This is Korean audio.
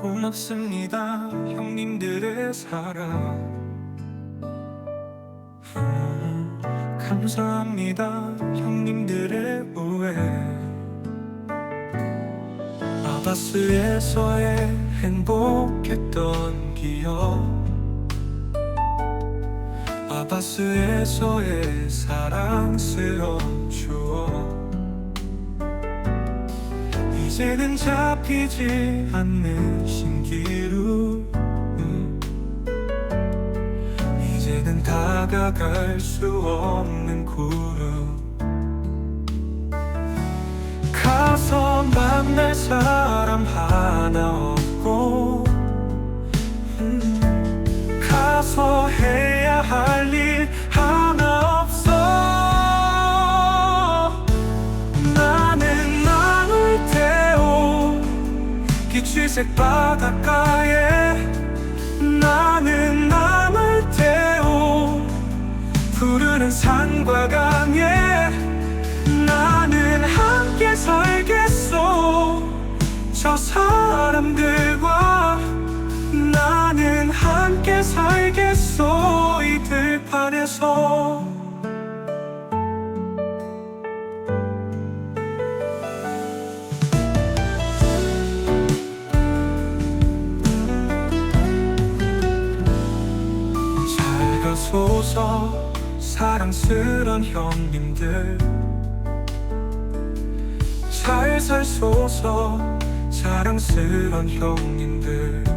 고맙습니다 형님들의 사랑. 음, 감사합니다 형님들의 우애 아바스에서의 행복했던 기억. 아바스에서의 사랑스러운 이제는 잡히지 않는 신기루 음. 이제는 다가갈 수 없는 구름 가서 만날 사람 하 기취색 바닷가에 나는 남을 태워 푸르는 산과 강에 나는 함께 살겠어 저 사람들과 나는 함께 살겠어 이 들판에서 잘 가소서 사랑스런 형님들. 잘 살소서 사랑스런 형님들